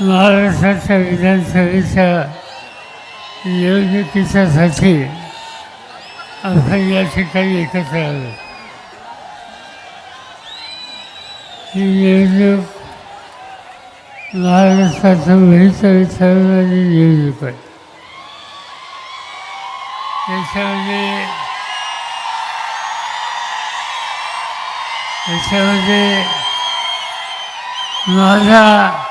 महाराष्ट्राच्या विधानसभेच्या निवडणुकीच्यासाठी आपण या ठिकाणी एकत्र आलो. ही निवडणूक महाराष्ट्राचं भवितव्य ठरवणारी निवडणूक आहे. त्याच्यामध्ये त्याच्यामध्ये माझा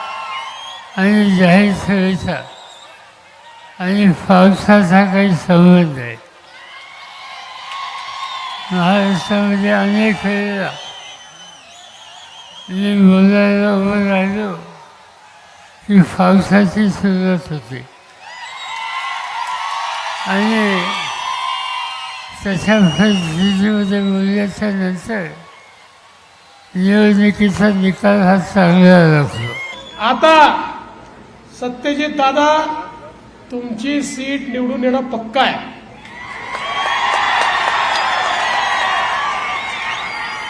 आणि जाहीर सेवेचा आणि पावसाचा काही संबंध आहे. महाराष्ट्रामध्ये अनेक वेळेला मी बोलायला उभं राहिलो की पावसाची सुरुवात होते. आणि तशा परिस्थितीमध्ये बोलल्याच्या नंतर निवडणुकीचा निकाल हा चांगला लागतो. आता सत्यजित दादा तुमची सीट निवडून येणं पक्का आहे.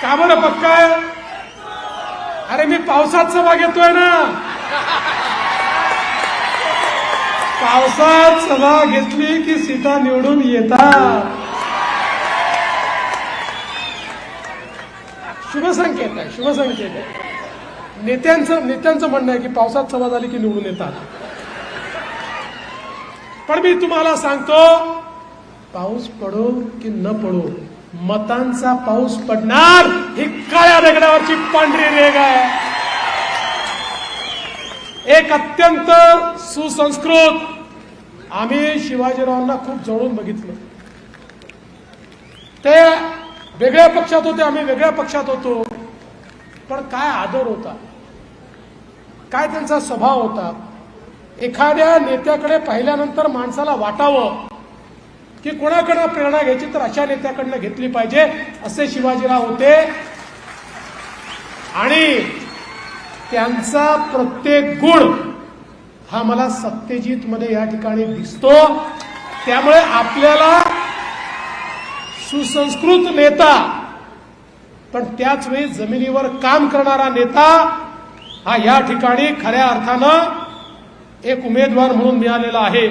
का बरं पक्का आहे? अरे मी पावसात सभा घेतोय ना. पावसात सभा घेतली की सीटा निवडून येतात. शुभसंकेत आहे शुभसंकेत आहे. नेत्यांचं नेत्यांचं म्हणणं आहे की पावसात सभा झाली की निवडून येतात. पण मी तुम्हाला सांगतो पाऊस पडो की न पडो मतांचा पाऊस पडणार ही काळ्या दगडावरची पांढरी रेग आहे. एक अत्यंत सुसंस्कृत आम्ही शिवाजीरावांना खूप जवळून बघितलं. ते वेगळ्या पक्षात होते आम्ही वेगळ्या पक्षात होतो. पण काय आदर होता? काय त्यांचा स्वभाव होता? एखाद्या नेत्याकडे पाहिल्यानंतर माणसाला वाटावं की कोणाकडनं प्रेरणा घ्यायची तर अशा नेत्याकडनं घेतली पाहिजे असे शिवाजीराव होते. आणि त्यांचा प्रत्येक गुण हा मला सत्यजित मध्ये या ठिकाणी दिसतो. त्यामुळे आपल्याला सुसंस्कृत नेता पण त्याच वेळी जमिनीवर काम करणारा नेता हा या ठिकाणी खऱ्या अर्थानं एक उमेदवार म्हणून मिळालेला आहे.